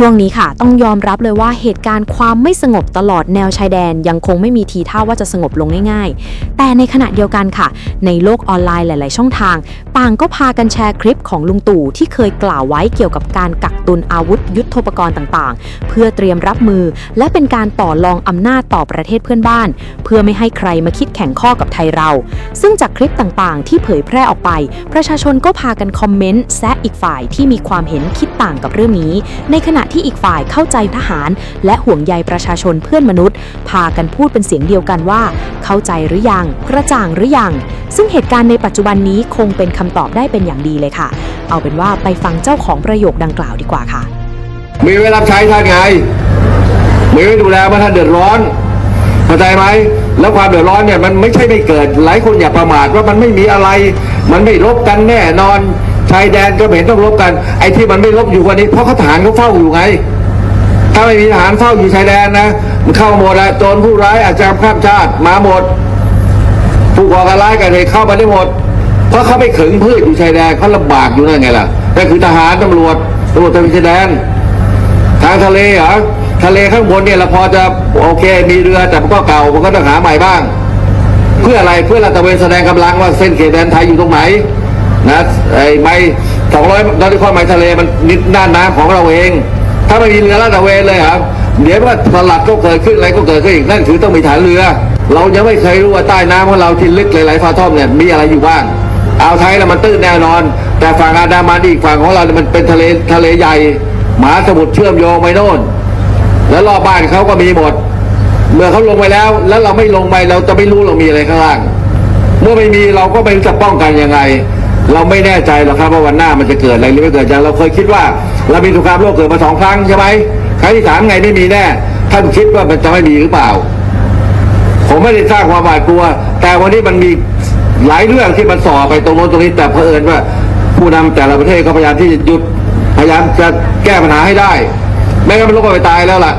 ช่วงนี้ค่ะ ต้องยอมรับเลยว่าเหตุการณ์ความไม่สงบตลอดแนวชายแดน ยังคงไม่มีทีท่าว่าจะสงบลงง่ายๆ แต่ในขณะเดียวกันค่ะ ในโลกออนไลน์หลาย ๆ ช่องทางต่างก็พากันแชร์คลิปของลุงตู่ที่เคยกล่าวไว้เกี่ยวกับการกักตุนอาวุธยุทโธปกรณ์ต่างๆ เพื่อเตรียมรับมือ และเป็นการต่อรองอำนาจต่อประเทศเพื่อนบ้าน เพื่อไม่ให้ใครมาคิดแข่งข้อกับไทยเรา ซึ่งจากคลิปต่างๆ ที่เผยแพร่ออกไป ประชาชนก็พากันคอมเมนต์แซะอีกฝ่ายที่มีความเห็นคิดต่างกับเรื่องนี้ ในขณะที่อีกฝ่ายเข้าใจทหาร และห่วงใยประชาชนเพื่อนมนุษย์ พากันพูดเป็นเสียงเดียวกันว่า เข้าใจหรือยังกระจ่างหรือยัง ซึ่งเหตุการณ์ในปัจจุบันนี้คงเป็นคำตอบได้เป็นอย่างดีเลยค่ะ เอาเป็นว่าไปฟังเจ้าของประโยคดังกล่าวดีกว่าค่ะ มีไว้รับใช้ท่านไงมีไว้ดูแลว่าท่านเดือดร้อนเข้าใจไหมแล้วความเดือดร้อนเนี่ยมันไม่ใช่ไม่เกิด หลายคนอย่าประมาทว่ามันไม่มีอะไร มันไม่รบกันแน่นอน ชายแดนก็เห็นต้องรบกัน ไอ้ที่มันไม่รบอยู่วันนี้เพราะเขาทหารเขาเฝ้าอยู่ไง ถ้าไม่มีทหารเฝ้าอยู่ชายแดนนะ มันเข้าหมดอะโจรผู้ร้ายอาชญากรรมข้ามชาติมาหมด ผู้ก่อการร้ายกันเหตุเข้ามาได้หมด เพราะเขาไม่ขึงพืชอยู่ชายแดนเขาลำบากอยู่นั่นไงล่ะนั่นคือทหารตำรวจตำรวจตระเวนชายแดน ทางทะเลเหรอทะเลข้างบนเนี่ยเราพอจะโอเคมีเรือแต่มันก็เก่ามันก็ต้องหาใหม่บ้าง เพื่ออะไรเพื่อลาตะเวนแสดงกำลังว่าเส้นเขตแดนไทยอยู่ตรงไหน นะไอ้ไม้สองร้อยนอติคอนไมล์ทะเลมันนิดด้านน้ำของเราเอง ถ้าไม่มีเรือลาดตระเวนเลยครับเดี๋ยวว่าสลัดก็เกิดขึ้นอะไรก็เกิดขึ้นอีกนั่นคือต้องมีฐานเรือ เรายังไม่เคยรู้ว่าใต้น้ำของเราที่ลึกหลายๆฟาท่อมเนี่ยมีอะไรอยู่บ้างอ่าวไทยน่ะมันตื้นแน่นอน แต่ฝั่งอันดามันอีกฝั่งของเราเนี่ยมันเป็นทะเลทะเลใหญ่หมาสมุทรเชื่อมโยงไปโน่น แล้วรอบบ้านเขาก็มีหมด เมื่อเขาลงไปแล้ว แล้วเราไม่ลงไปเราจะไม่รู้เรามีอะไรข้างล่าง เมื่อไม่มีเราก็ไม่รู้จะป้องกันยังไง เราไม่แน่ใจหรอกครับว่าวันหน้ามันจะเกิดอะไรหรือไม่เกิดอย่างเราเคยคิดว่า เรามีสงครามโลกเกิดมาสองครั้งใช่ไหมครั้งที่สามไงไม่มีแน่ท่านคิดว่ามันจะไม่มีหรือเปล่า ผมไม่ได้สร้างความหวาดกลัว แต่วันนี้มันมีหลายเรื่องที่มันส่อไปตรงโน้นตรงนี้ แต่เผอิญว่า ผู้นำแต่ละประเทศก็พยายามที่จะหยุดพยายามจะแก้ปัญหาให้ได้ไม่งั้นมันลบกันไปตายแล้วล่ะ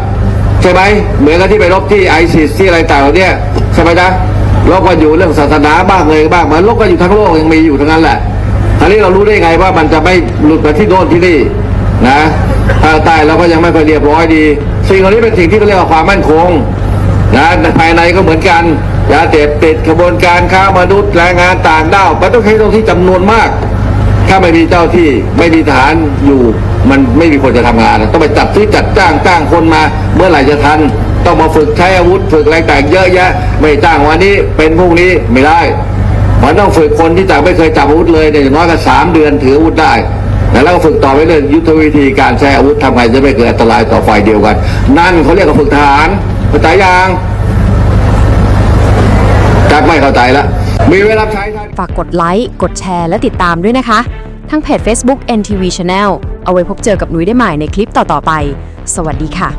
ใช่ไหมเหมือนกับที่ไปรบที่ไอซิสที่อะไรต่างๆเนี่ยใช่ไหมจ๊ะลบกันอยู่เรื่องศาสนาบ้างเลยบ้างมันลบกันอยู่ทั้งโลกยังมีอยู่ทั้งนั้นแหละ ทีนี้เรารู้ได้ไงว่ามันจะไม่หลุดไปที่โน่นที่นี่นะภาคใต้เราก็ยังไม่ค่อยเรียบร้อยดี สิ่งเหล่านี้เป็นสิ่งที่เขาเรียกว่าความมั่นคงนะภายในก็เหมือนกันยาเสพติดขบวนการค้ามนุษย์แรงงานต่างด้าวมันต้องใช้เจ้าที่จำนวนมาก ถ้าไม่มีเจ้าที่ไม่มีทหารอยู่มันไม่มีคนจะทำงาน ต้องไปจัดที่จัดจ้างจ้างคนมา เมื่อไหร่จะทัน ต้องมาฝึกใช้อาวุธฝึกอะไรต่างเยอะแยะ ไม่จ้างวันนี้เป็นพรุ่งนี้ไม่ได้ มันต้องฝึกคนที่จากไม่เคยจับอาวุธเลยเนี่ยอย่างน้อยก็สามเดือนถืออาวุธได้แล้วก็ฝึกต่อไปเรื่อยยุทธวิธีการใช้อาวุธทำไงจะไม่เกิดอันตรายต่อฝ่ายเดียวกัน นั่นเขาเรียกว่าฝึกทหารเข้าใจยังจักไม่เข้าใจล้วมีไว้รับใช้ท่านฝากกดไลค์กดแชร์และติดตามด้วยนะคะ ทั้งเพจ Facebook NTV Channel เอาไว้พบเจอกับนุ้ยได้ใหม่ในคลิปต่อๆไป สวัสดีค่ะ